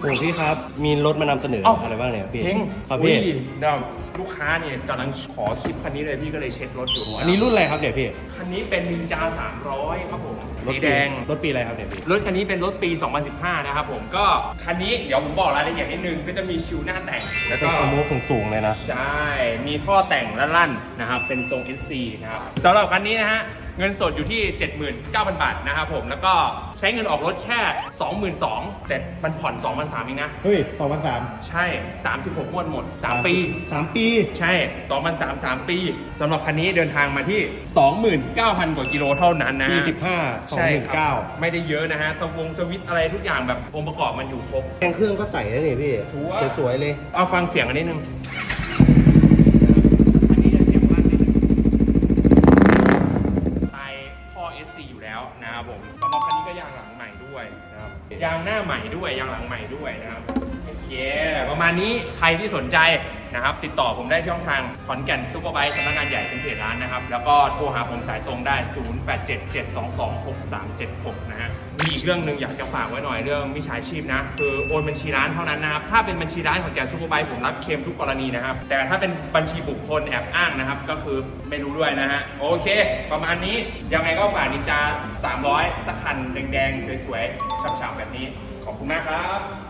โอ้พี่ครับ มีรถมานำเสนอเอ้า อะไรบ้างเนี่ยพี่เฮงครับพี่ อุ้ยเดี๋ยวลูกค้าเนี่ยกำลังขอคลิปคันนี้เลยพี่ก็เลยเช็ครถอยู่อันนี้รุ่นอะไรครับเนี่ยพี่คันนี้เป็นนินจา300 ครับผม รถสีปีแดง รถปีอะไรครับเนี่ยพี่ รถคันนี้เป็นรถปี 2015 นะครับผม ก็คันนี้เดี๋ยวผมบอกรายละเอียดนิดนึง ก็จะมีชิวหน้าแต่ง แล้วเป็ก็นสมูทสูงๆเลยนะ ใช่ มีท่อแต่งลั่นๆนะครับ เป็นทรง SC นะครับสำหรับคันนี้นะฮะ เงินสดอยู่ที่ 79,000 บาทนะครับผม แล้วก็ใช้เงินออกรถแค่ 22,000แต่มันผ่อน2,300เองนะ เฮ้ยสองพันสามใช่ 36งวดหมด 3 ปี สามปี ใช่2,003 3 ปีสำหรับคันนี้เดินทางมาที่ 29,000 กว่ากิโลเท่านั้นนะปีฮะสิบห้าสองใช่หนึ่งครับเก้าไม่ได้เยอะนะฮะสวงสวิตช์อะไรทุกอย่างแบบองค์ประกอบมันอยู่ครบ แกงเครื่องก็ใส่แล้วนี่พี่ ชัวร์ สวยๆเลย เอาฟังเสียงอันนิดนึง ก็ยางหลังใหม่ด้วยนะครับยางหน้าใหม่ด้วยยางหลังใหม่ด้วยนะครับโอเคประมาณนี้ใครที่สนใจ นะครับ ติดต่อผมได้ช่องทางขอนแก่นซูเปอร์ไบค์สำนักงานใหญ่เป็นเพจร้านนะครับ แล้วก็โทรหาผมสายตรงได้ 0877226376 นะฮะ มีอีกเรื่องหนึ่งอยากจะฝากไว้หน่อยเรื่องมิจฉาชีพนะ คือโอนบัญชีร้านเท่านั้นนะครับ ถ้าเป็นบัญชีร้านของแกนซูเปอร์ไบค์ผมรับเคลมทุกกรณีนะครับ แต่ถ้าเป็นบัญชีบุคคลแอบอ้างนะครับ ก็คือไม่รู้ด้วยนะฮะ โอเค ประมาณนี้ ยังไงก็ฝากนินจา300 สักคันแดงๆสวยๆฉ่ำๆแบบนี้ ขอบคุณมากครับ